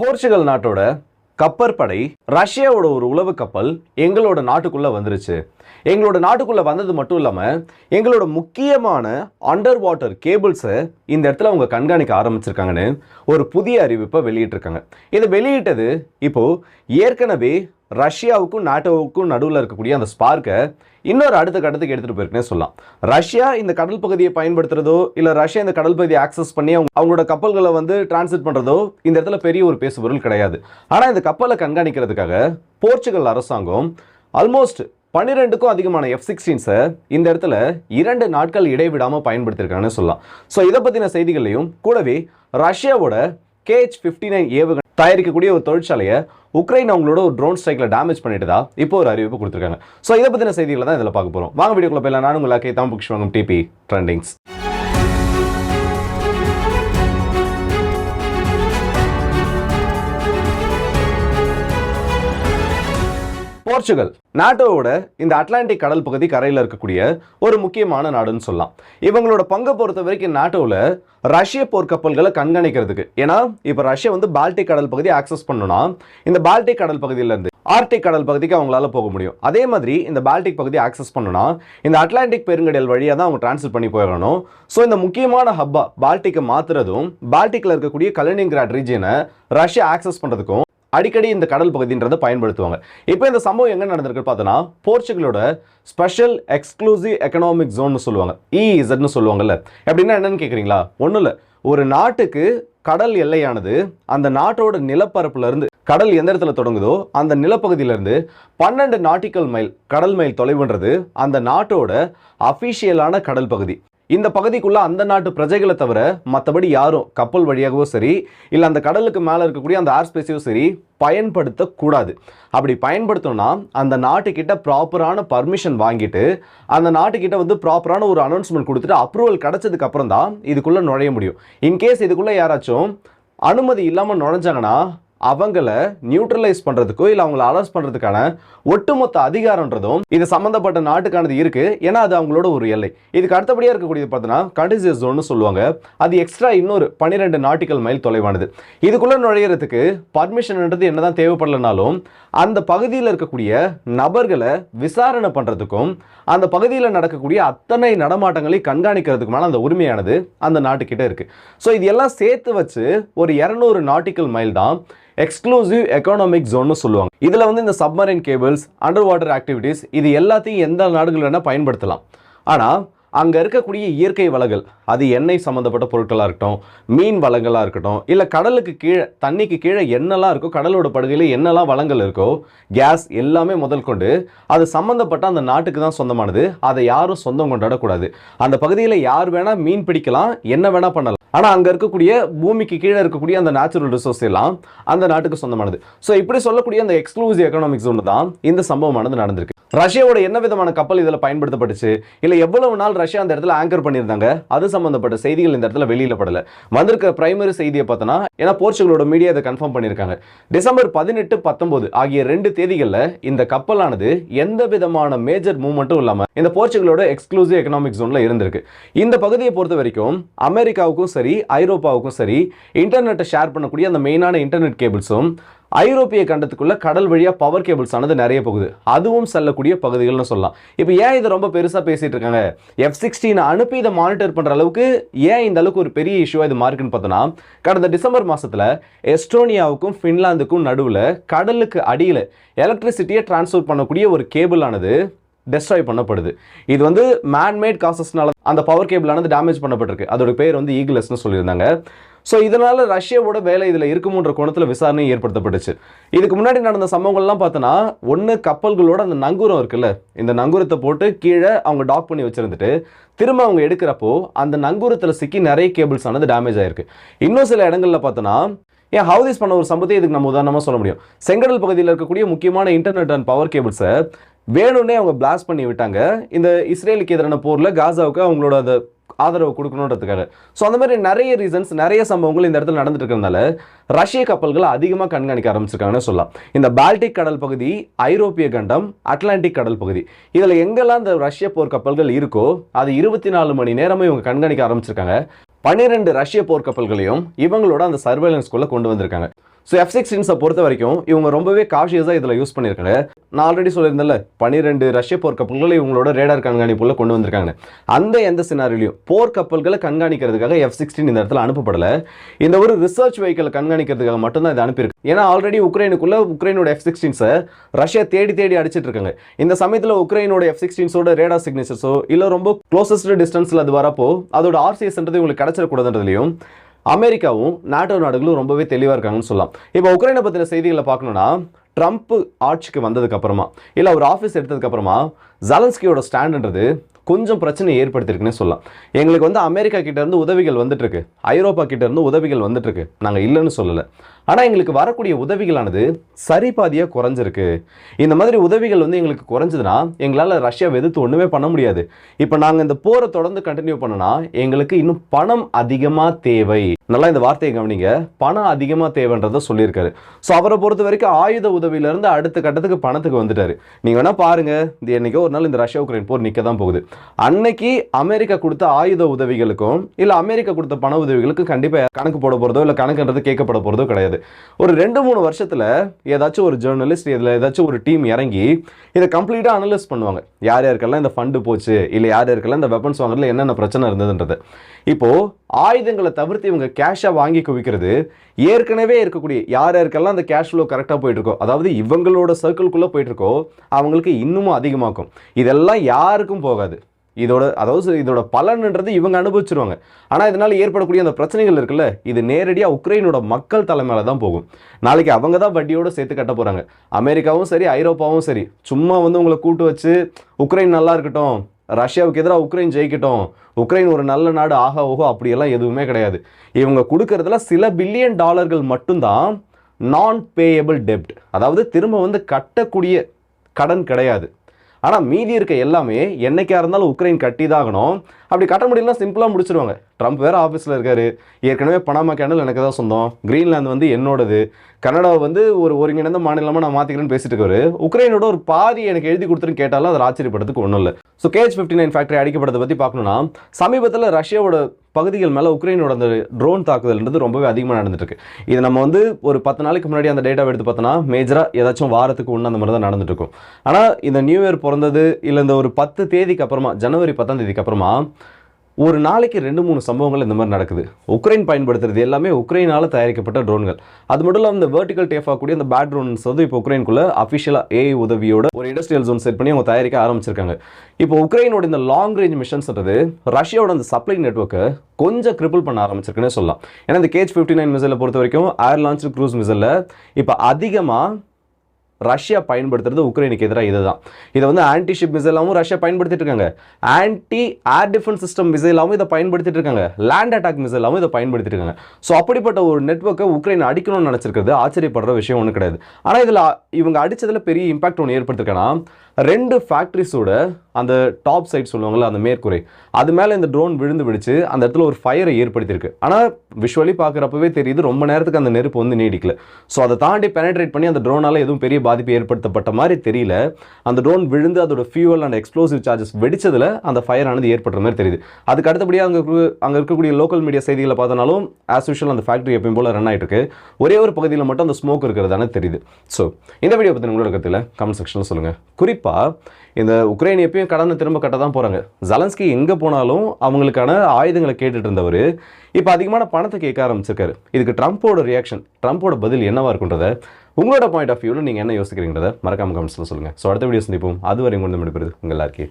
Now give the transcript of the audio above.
Portugal நாட்டோட கப்பற்படை ரஷ்யாவோட ஒரு உளவு கப்பல் எங்களோட நாட்டுக்குள்ளே வந்துருச்சு. எங்களோட நாட்டுக்குள்ளே வந்தது மட்டும் இல்லாமல் எங்களோட முக்கியமான அண்டர் வாட்டர் கேபிள்ஸை இந்த இடத்துல அவங்க கண்காணிக்க ஆரம்பிச்சிருக்காங்கன்னு ஒரு புதிய அறிவிப்பை வெளியிட்டிருக்காங்க. இதை வெளியிட்டது இப்போது ஏற்கனவே ரஷ்யாவுக்கும் நாட்டோவுக்கும் நடுவில் இருக்கக்கூடிய அந்த ஸ்பார்க்கை இன்னொரு அடுத்த கட்டத்துக்கு எடுத்துகிட்டு போயிருக்குன்னே சொல்லலாம். ரஷ்யா இந்த கடல் பகுதியை பயன்படுத்துறதோ இல்லை ரஷ்யா இந்த கடல் பகுதியை ஆக்சஸ் பண்ணி அவங்க அவங்களோட கப்பல்களை வந்து டிரான்ஸ்மிட் பண்ணுறதோ இந்த இடத்துல பெரிய ஒரு பேசுபொருள் கிடையாது. ஆனால் இந்த கப்பலை கண்காணிக்கிறதுக்காக போர்ச்சுகல் அரசாங்கம் ஆல்மோஸ்ட் பன்னிரெண்டுக்கும் அதிகமான எஃப் சிக்ஸ்டீன்ஸை இந்த இடத்துல இரண்டு நாட்கள் இடைவிடாமல் பயன்படுத்தியிருக்காங்கன்னு சொல்லலாம். ஸோ இதை பற்றின செய்திகளையும் கூடவே ரஷ்யாவோட கேஹெச் ஃபிஃப்டி நைன் ஏவுகணை தயாரிக்கக்கூடிய ஒரு தொழிற்சாலையை உக்ரைன் அவங்களோட ஒரு ட்ரோன் ஸ்ட்ரைக்கில் டேமேஜ் பண்ணிட்டதா? இப்போ ஒரு அறிவிப்பு கொடுத்துருக்காங்க. ஸோ இதை பற்றின செய்திகளை தான் இதில் பார்க்க போகிறோம் வாங்க வீடியோக்குள்ள போயிடலாம். நானும் உங்களுக்கு தமிழ் புக்ஸ் வாங்கும் டிபி ட்ரெண்டிங்ஸ் போர்ச்சுகல். நாட்டோவோட இந்த அட்லாண்டிக் கடல் பகுதி கரையில் இருக்கக்கூடிய ஒரு முக்கியமான நாடுன்னு சொல்லலாம். இவங்களோட பங்கை பொறுத்த வரைக்கும் நாட்டோவில் ரஷ்ய போர்க்கப்பல்களை கண்காணிக்கிறதுக்கு. ஏன்னா இப்போ ரஷ்யா வந்து பால்டிக் கடல் பகுதி ஆக்சஸ் பண்ணணும்னா இந்த பால்டிக் கடல் பகுதியிலேருந்து ஆர்டிக் கடல் பகுதிக்கு அவங்களால போக முடியும். அதே மாதிரி இந்த பால்டிக் பகுதி ஆக்சஸ் பண்ணணும்னா இந்த அட்லாண்டிக் பெருங்கடல் வழியாக தான் அவங்க டிரான்ஸ்ஃபர் பண்ணி போயிடணும் ஸோ இந்த முக்கியமான ஹப்பா பால்டிக்கை மாத்துறதும் பால்டிக்கில் இருக்கக்கூடிய கலினின்கிராட் ரீஜியனை ரஷ்யா ஆக்சஸ் பண்ணுறதுக்கும் அடிக்கடி இந்த கடல் பகுதின்றதை பயன்படுத்துவாங்க. இப்போ இந்த சம்பவம் எங்கே நடந்திருக்கு பார்த்தோன்னா போர்ச்சுகலோட ஸ்பெஷல் எக்ஸ்க்ளூசிவ் எக்கனாமிக் ஜோன்னு சொல்லுவாங்க. இஇசட்னு சொல்லுவாங்கல்ல. அப்படின்னா என்னன்னு கேட்குறீங்களா ஒன்றும் இல்லை. ஒரு நாட்டுக்கு கடல் எல்லையானது அந்த நாட்டோட நிலப்பரப்புலேருந்து கடல் எந்த இடத்துல தொடங்குதோ அந்த நிலப்பகுதியிலேருந்து பன்னெண்டு நாட்டிக்கல் மைல் கடல் மைல் தொலைவுன்றது அந்த நாட்டோட அஃபிஷியலான கடல் பகுதி. இந்த பகுதிக்குள்ள அந்த நாட்டு பிரஜைகளை தவிர மற்றபடி யாரும் கப்பல் வழியாகவோ சரி இல்லை அந்த கடலுக்கு மேலே இருக்கக்கூடிய அந்த ஏர் ஸ்பேஸையோ சரி பயன்படுத்தக்கூடாது அப்படி பயன்படுத்தணும்னா அந்த நாட்டுக்கிட்ட ப்ராப்பரான பர்மிஷன் வாங்கிட்டு அந்த நாட்டுக்கிட்ட வந்து ப்ராப்பரான ஒரு அனௌன்ஸ்மெண்ட் கொடுத்துட்டு அப்ரூவல் கிடச்சதுக்கு அப்புறம் தான் இதுக்குள்ளே நுழைய முடியும். இன்கேஸ் இதுக்குள்ளே யாராச்சும் அனுமதி இல்லாமல் நுழைஞ்சாங்கன்னா அவங்கள நியூட்ரலைஸ் பண்ணுறதுக்கோ இல்லை அவங்கள அரெஸ்ட் பண்ணுறதுக்கான ஒட்டுமொத்த அதிகாரன்றதும் இது சம்மந்தப்பட்ட நாட்டுக்கானது இருக்குது ஏன்னா அது அவங்களோட ஒரு எல்லை. இதுக்கு அடுத்தபடியாக இருக்கக்கூடியது பார்த்தீங்கன்னா கண்டிசியஸ் ஜோன்னு சொல்லுவாங்க. அது எக்ஸ்ட்ரா இன்னொரு பன்னிரெண்டு நாட்டிக்கல் மைல் தொலைவானது. இதுக்குள்ளே நுழையிறதுக்கு பர்மிஷன்ன்றது என்னதான் தேவைப்படலைனாலும் அந்த பகுதியில் இருக்கக்கூடிய நபர்களை விசாரணை பண்ணுறதுக்கும் அந்த பகுதியில் நடக்கக்கூடிய அத்தனை நடமாட்டங்களை கண்காணிக்கிறதுக்குமான அந்த உரிமையானது அந்த நாட்டுக்கிட்ட இருக்குது ஸோ இது எல்லாம் சேர்த்து வச்சு ஒரு இரநூறு நாட்டிக்கல் மைல் தான் எக்ஸ்க்ளூசிவ் எக்கனாமிக் ஜோன்னு சொல்லுவாங்க. இதில் வந்து இந்த submarine cables under water activities இது எல்லாத்தையும் எந்த நாடுகள் வேணால் பயன்படுத்தலாம். ஆனால் அங்கே இருக்கக்கூடிய இயற்கை வளங்கள் அது எண்ணெய் சம்மந்தப்பட்ட பொருட்களாக இருக்கட்டும் மீன் வளங்களாக இருக்கட்டும் இல்லை கடலுக்கு கீழே தண்ணிக்கு கீழே என்னெல்லாம் இருக்கோ கடலோட படுகையில் என்னெல்லாம் வளங்கள் இருக்கோ கேஸ் எல்லாமே முதல் கொண்டு அது சம்மந்தப்பட்ட அந்த நாட்டுக்கு தான் சொந்தமானது. அதை யாரும் சொந்தம் கொண்டாடக்கூடாது. அந்த பகுதியில் யார் வேணால் மீன் பிடிக்கலாம் என்ன வேணால் பண்ணலாம். ஆனால் அங்கே இருக்கக்கூடிய பூமிக்கு கீழே இருக்கக்கூடிய அந்த நேச்சுரல் ரிசோர்ஸ் எல்லாம் அந்த நாட்டுக்கு சொந்தமானது. ஸோ இப்படி சொல்லக்கூடிய அந்த எக்ஸ்க்ளூசிவ் எக்கனாமிக் ஜோன் தான் இந்த சம்பவமானது நடந்திருக்கு. ரஷ்யாவோட என்ன விதமான கப்பல் இதில் பயன்படுத்தப்பட்டுச்சு? இல்லை எவ்வளவு நாள் ரஷ்யா அந்த இடத்துல ஆங்கர் பண்ணியிருந்தாங்க? அது சம்பந்தப்பட்ட செய்திகள் இந்த இடத்துல வெளியில படல. வந்திருக்கிற பிரைமரி செய்தியை பார்த்தோன்னா ஏன்னா போர்ச்சுகலோட மீடியா இதை கன்ஃபார்ம் பண்ணியிருக்காங்க. டிசம்பர் பதினெட்டு பத்தொன்பது ஆகிய ரெண்டு தேதிகளில் இந்த கப்பலானது எந்த விதமான மேஜர் மூவ்மெண்ட்டும் இல்லாமல் இந்த போர்ச்சுகலோட எக்ஸ்க்ளூசிவ் எக்கனாமிக் ஜோனில் இருந்திருக்கு. இந்த பகுதியை பொறுத்த வரைக்கும் அமெரிக்காவுக்கும் சரி ஐரோப்பாவுக்கும் சரி இன்டர்நெட்டை ஷேர் பண்ணக்கூடிய அந்த மெயினான இன்டர்நெட் கேபிள்ஸும் ஐரோப்பிய கண்டத்துக்குள்ள கடல் வழியாக பவர் கேபிள்ஸ் ஆனது நிறைய போகுது. அதுவும் செல்லக்கூடிய பகுதிகள்னு சொல்லலாம். இப்போ ஏன் இதை ரொம்ப பெருசாக பேசிகிட்டு இருக்காங்க? எஃப் சிக்ஸ்டீன் அனுப்பி இதை மானிட்டர் பண்ணுற அளவுக்கு ஏன் இந்த அளவுக்கு ஒரு பெரிய இஷ்யூவாக இது மார்க்குன்னு பார்த்தோன்னா கடந்த டிசம்பர் மாதத்தில் எஸ்டோனியாவுக்கும் ஃபின்லாந்துக்கும் நடுவில் கடலுக்கு அடியில் எலக்ட்ரிசிட்டியை டிரான்ஸ்ஃபர் பண்ணக்கூடிய ஒரு கேபிள் ஆனது டெஸ்ட்ராய் பண்ணப்படுது. இது வந்து மேன்மேட் காசஸ்னால அந்த பவர் கேபிளானது டேமேஜ் பண்ணப்பட்டிருக்கு. அதோட பேர் வந்து ஈகிளஸ்னு சொல்லியிருந்தாங்க. ஸோ இதனால் ரஷ்யாவோட வேலை இதில் இருக்குமுன்ற கோணத்தில் விசாரணை ஏற்படுத்தப்பட்டுச்சு. இதுக்கு முன்னாடி நடந்த சம்பவங்கள்லாம் பார்த்தோன்னா ஒன்று கப்பல்களோட அந்த நங்கூரம் இருக்குல்ல இந்த நங்கூரத்தை போட்டு கீழே அவங்க டாக் பண்ணி வச்சுருந்துட்டு திரும்ப அவங்க எடுக்கிறப்போ அந்த நங்கூரத்தில் சிக்கி நிறைய கேபிள்ஸ் ஆனது டேமேஜ் ஆயிருக்கு. இன்னும் சில இடங்கள்ல பார்த்தோன்னா ஏன் ஹவுதிஸ் பண்ண ஒரு சம்பவத்தை இதுக்கு நம்ம உதாரணமாக சொல்ல முடியும். செங்கடல் பகுதியில் இருக்கக்கூடிய முக்கியமான இன்டர்நெட் அண்ட் பவர் கேபிள்ஸை வேணும்னே அவங்க பிளாஸ்ட் பண்ணி விட்டாங்க. இந்த இஸ்ரேலுக்கு எதிரான போரில் காசாவுக்கு அவங்களோட அந்த ஆதரவு கொடுக்கணுன்றதுக்காக. ஸோ அந்த மாதிரி நிறைய ரீசன்ஸ் நிறைய சம்பவங்கள் இந்த இடத்துல நடந்துட்டு இருக்கிறதுனால ரஷ்ய கப்பல்கள் அதிகமாக கண்காணிக்க ஆரம்பிச்சிருக்காங்கன்னு சொல்லலாம். இந்த பால்டிக் கடல் பகுதி ஐரோப்பிய கண்டம் அட்லாண்டிக் கடல் பகுதி. இதில் எங்கெல்லாம் இந்த ரஷ்ய போர் கப்பல்கள் இருக்கோ அது இருபத்தி நாலு மணி நேரமும் இவங்க கண்காணிக்க ஆரம்பிச்சிருக்காங்க. பன்னிரெண்டு ரஷ்ய போர் கப்பல்களையும் இவங்களோட அந்த சர்வேலன்ஸ்குள்ளே கொண்டு வந்திருக்காங்க. ஸோ எஃப் சிக்ஸ்டீன்ஸை பொறுத்த வரைக்கும் இவங்க ரொம்பவே காஷியஸாக இதில் யூஸ் பண்ணியிருக்காங்க நான் ஆல்ரெடி சொல்லியிருந்தேன்ல பன்னிரெண்டு ரஷ்ய போர் கப்பல்களை இவங்களோட ரேடார் கண்காணிப்புள்ள கொண்டு வந்திருக்காங்க அந்த எந்த சினாரிலையும் போர் கப்பல்களை கண்காணிக்கிறதுக்காக எஃப் சிக்ஸ்டீன் இந்த இடத்துல அனுப்பப்படலை. இந்த ஒரு ரிசர்ச் வெஹிக்கிள் கண்காணிக்கிறதுக்காக மட்டும்தான் இது அனுப்பியிருக்கு. ஏன்னா ஆல்ரெடி உக்ரைனுக்குள்ளே உக்ரைனோட எஃப் சிக்ஸ்டீன்ஸை ரஷ்யா தேடி தேடி அடிச்சிட்டு இருக்காங்க. இந்த சமயத்தில் உக்ரைனோட எஃப் சிக்ஸ்டீன்ஸோட ரேடார் சிக்னேச்சர்ஸோ இல்லை ரொம்ப க்ளோசஸ்ட் டிஸ்டன்ஸில் அது வரப்போ அதோட ஆர்சிஎஸ்ன்றது உங்களுக்கு கிடச்சிடக்கூடாதுன்றதுலையும் அமெரிக்காவும் நாட்டோ நாடுகளும் ரொம்பவே தெளிவாக இருக்காங்கன்னு சொல்லலாம். இப்போ உக்ரைனை பற்றின செய்திகளை பார்க்கணுன்னா ட்ரம்ப் ஆட்சிக்கு வந்ததுக்கு அப்புறமா இல்லை அவர் ஆஃபீஸ் எடுத்ததுக்கு அப்புறமா ஜலன்ஸ்கியோட ஸ்டாண்டுன்றது கொஞ்சம் பிரச்சனை ஏற்படுத்திருக்குன்னு சொல்லலாம். எங்களுக்கு வந்து அமெரிக்கா கிட்டேருந்து உதவிகள் வந்துட்டு இருக்கு. ஐரோப்பா கிட்டேருந்து உதவிகள் வந்துட்டுருக்கு நாங்கள் இல்லைன்னு சொல்லலை. ஆனால் எங்களுக்கு வரக்கூடிய உதவிகளானது சரிபாதியாக குறைஞ்சிருக்கு. இந்த மாதிரி உதவிகள் வந்து எங்களுக்கு குறைஞ்சதுன்னா எங்களால் ரஷ்யாவை எதிர்த்து ஒன்றுமே பண்ண முடியாது. இப்போ நாங்கள் இந்த போரை தொடர்ந்து கண்டினியூ பண்ணனா எங்களுக்கு இன்னும் பணம் அதிகமாக தேவை. நல்லா இந்த வார்த்தையை கவனிங்க. பணம் அதிகமாக தேவைன்றதை சொல்லியிருக்காரு. ஸோ அவரை பொறுத்த வரைக்கும் ஆயுத உதவியிலேருந்து அடுத்த கட்டத்துக்கு பணத்துக்கு வந்துட்டார். நீங்கள் வேணால் பாருங்க. இது என்னைக்கோ ஒரு நாள் இந்த ரஷ்யா உக்ரைன் போர் நிற்க தான் போகுது. அன்னைக்கு அமெரிக்கா கொடுத்த ஆயுத உதவிகளுக்கும் இல்லை அமெரிக்கா கொடுத்த பண உதவிகளுக்கும் கண்டிப்பாக கணக்கு போட போகிறதோ இல்லை கணக்குன்றது கேட்கப்பட போகிறதோ கிடையாது. ஒரு ரெண்டு மூணு வருஷத்தில் ஏதாச்சும் ஒரு ஜேர்னலிஸ்ட் இதில் ஏதாச்சும் ஒரு டீம் இறங்கி இதை கம்ப்ளீட்டாக அனலைஸ் பண்ணுவாங்க. யார் யாருக்கெல்லாம் இந்த ஃபண்டு போச்சு இல்லை யார் யாருக்கெல்லாம் இந்த வெப்பன்ஸ் வாங்குறதுல என்னென்ன பிரச்சனை இருந்ததுன்றது. இப்போது ஆயுதங்களை தவிர்த்து இவங்க கேஷாக வாங்கி குவிக்கிறது ஏற்கனவே இருக்கக்கூடிய யார் யாருக்கெல்லாம் அந்த கேஷ் ஃப்ளோ கரெக்டாக போயிட்டு இருக்கோ அதாவது இவங்களோட சர்க்கிள்குள்ளே போயிட்டுருக்கோ அவங்களுக்கு இன்னமும் அதிகமாக்கும். இதெல்லாம் யாருக்கும் போகாது. இதோட அதாவது இதோட பலன்ன்றது இவங்க அனுபவிச்சிருவாங்க. ஆனால் இதனால் ஏற்படக்கூடிய அந்த பிரச்சனைகள் இருக்குல்ல இது நேரடியாக உக்ரைனோட மக்கள் தலைமையில தான் போகும். நாளைக்கு அவங்க தான் வட்டியோடு சேர்த்து கட்ட போகிறாங்க அமெரிக்காவும் சரி ஐரோப்பாவும் சரி சும்மா வந்து உங்களை கூட்டு வச்சு உக்ரைன் நல்லா இருக்கட்டும் ரஷ்யாவுக்கு எதிராக உக்ரைன் ஜெயிக்கட்டும் உக்ரைன் ஒரு நல்ல நாடு ஆக ஓஹோ அப்படியெல்லாம் எதுவுமே கிடையாது. இவங்க கொடுக்கறதுல சில பில்லியன் டாலர்கள் மட்டும்தான் நான் பேயபிள் டெப்ட் அதாவது திரும்ப வந்து கட்டக்கூடிய கடன் கிடையாது. ஆனால் மீதி இருக்க எல்லாமே என்னைக்கா இருந்தாலும் உக்ரைன் கட்டி தாகணும் அப்படி கட்ட முடியலன்னா சிம்பிளாக முடிச்சிருவாங்க. ட்ரம்ப் வேறு ஆஃபீஸில் இருக்காரு. ஏற்கனவே பனாமா கேனல் எனக்கு தான் சொந்தம். கிரீன்லாந்து வந்து என்னோடது. கனடாவை வந்து ஒரு ஒருங்கிணைந்த மாநிலமாக நான் மாற்றிக்கிறேன்னு பேசிட்டு இருக்காரு உக்ரைனோட ஒரு பாதி எனக்கு எழுதி கொடுத்துருன்னு கேட்டாலும் அதை ஆச்சரியப்படுறதுக்கு ஒன்றும் இல்லை. So cage fifty nine factory அடிக்கப்பட்டதை பற்றி பார்க்கணும்னா சமீபத்தில் ரஷ்யாவோட பகுதிகள் மேலே உக்ரைனோட அந்த ட்ரோன் தாக்குதல்ன்றது ரொம்பவே அதிகமாக நடந்துட்டுருக்கு. இது நம்ம வந்து ஒரு பத்து நாளைக்கு முன்னாடி அந்த டேட்டாவை எடுத்து பார்த்தோன்னா மேஜராக ஏதாச்சும் வாரத்துக்கு ஒன்று அந்த மாதிரி தான் நடந்துட்டுருக்கும். ஆனால் இந்த நியூ இயர் பிறந்தது இல்லை இந்த ஒரு பத்து தேதிக்கு அப்புறமா ஜனவரி பத்தாம் தேதிக்கு அப்புறமா ஒரு நாளைக்கு ரெண்டு மூணு சம்பவங்கள் இந்த மாதிரி நடக்குது. உக்ரைன் பயன்படுத்துறது எல்லாமே உக்ரைனால் தயாரிக்கப்பட்ட ட்ரோன்கள் அது மட்டும் இல்லாமல் இந்த வெர்டிகல் டேஃப் ஆகக்கூடிய அந்த பேட் ட்ரோன்ஸ் வந்து இப்போ உக்ரைனுக்குள்ள அஃபிஷியலாக ஏஐ உதவியோட ஒரு இண்டஸ்ட்ரியல் ஜோன் செட் பண்ணி அவங்க தயாரிக்க ஆரம்பிச்சிருக்காங்க. இப்போ உக்ரைனோட இந்த லாங் ரேஞ்ச் மிஷன்ஸ்ன்றது ரஷ்யாவோட அந்த சப்ளை நெட்ஒர்க்கை கொஞ்சம் கிரிப்பிள் பண்ண ஆரம்பிச்சிருக்குன்னு சொல்லலாம். ஏன்னா இந்த கேஜ் ஃபிஃப்டி நைன் மிசைலை பொறுத்த வரைக்கும் ஏர் லான்ச் க்ரூஸ் மிசைலில் இப்போ அதிகமாக ரஷ்யா பயன்படுத்துறது உக்ரைனுக்கு எதிராக இதுதான். இதை வந்து ஆன்டி ஷிப் மிசைலாகவும் ரஷ்யா பயன்படுத்திட்டு இருக்காங்க. ஆன்டி ஏர் டிஃபென்ஸ் சிஸ்டம் மிசைலாகவும் இதை பயன்படுத்திட்டு இருக்காங்க. லேண்ட் அட்டாக் மிசைலாகவும் இதை பயன்படுத்திட்டு இருக்காங்க. ஸோ அப்படிப்பட்ட ஒரு நெட்ஒர்க்கை உக்ரைன் அடிக்கணும்னு நினச்சிருக்கிறது. ஆச்சரியப்படுற விஷயம் ஒன்றும் கிடையாது. ஆனால் இதில் இவங்க அடித்ததில் பெரிய இம்பாக்ட் ஒன்று ஏற்படுத்திருக்கேன்னா ரெண்டு ஃபேக்ட்ரிஸோட அந்த டாப் சைட் சொல்லுவாங்கள்ல அந்த மேற்கூரை அது மேலே இந்த ட்ரோன் விழுந்து விடுச்சு அந்த இடத்துல ஒரு ஃபயரை ஏற்படுத்தியிருக்கு. ஆனால் விஷுவலி பார்க்குறப்பவே தெரியுது ரொம்ப நேரத்துக்கு அந்த நெருப்பு வந்து நீடிக்கல. ஸோ அதை தாண்டி பெனட்ரேட் பண்ணி அந்த ட்ரோனால் எதுவும் பெரிய பாதிப்பு ஏற்படுத்தப்பட்ட மாதிரி தெரியல. அந்த ட்ரோன் விழுந்து அதோட ஃபியூவல் அண்ட் எக்ஸ்ப்ளோசிவ் சார்ஜஸ் வெடிச்சதில் அந்த ஃபயர் ஆனது ஏற்படுற மாதிரி தெரியுது. அதுக்கு அடுத்தபடியாக அங்கே அங்கே இருக்கக்கூடிய லோக்கல் மீடியா செய்திகளை பார்த்தனாலும் ஆஸ் யூஷுவல் அந்த ஃபேக்ட்ரி எப்பயும் போல ரன் ஆகிட்டு இருக்கு. ஒரே ஒரு பகுதியில் மட்டும் அந்த ஸ்மோக் இருக்கிறதான தெரியுது. ஸோ இந்த வீடியோ பற்றி உங்களோட கருத்தில் கமெண்ட் செக்ஷனில் சொல்லுங்கள் குறிப்பாக இந்த உக்ரைன் எப்பயும் கடனை திரும்ப கட்ட தான் போகிறாங்க ஜலன்ஸ்கி எங்கே போனாலும் அவங்களுக்கான ஆயுதங்களை கேட்டுட்டு இருந்தவர் இப்போ அதிகமான பணத்தை கேட்க ஆரம்பிச்சிருக்காரு. இதுக்கு ட்ரம்ப்போட ரியாக்ஷன் ட்ரம்ப்போட பதில் என்னவா இருக்குன்றத உங்களோட பாயிண்ட் ஆஃப் வியூவில் நீங்கள் என்ன யோசிக்கிறீங்கிறத மறக்காம கமெண்ட்ஸில் சொல்லுங்கள் ஸோ அடுத்த வீடியோ சந்திப்போம். அதுவரை கொண்டு முடிப்பது உங்கள் எல்லாருக்கே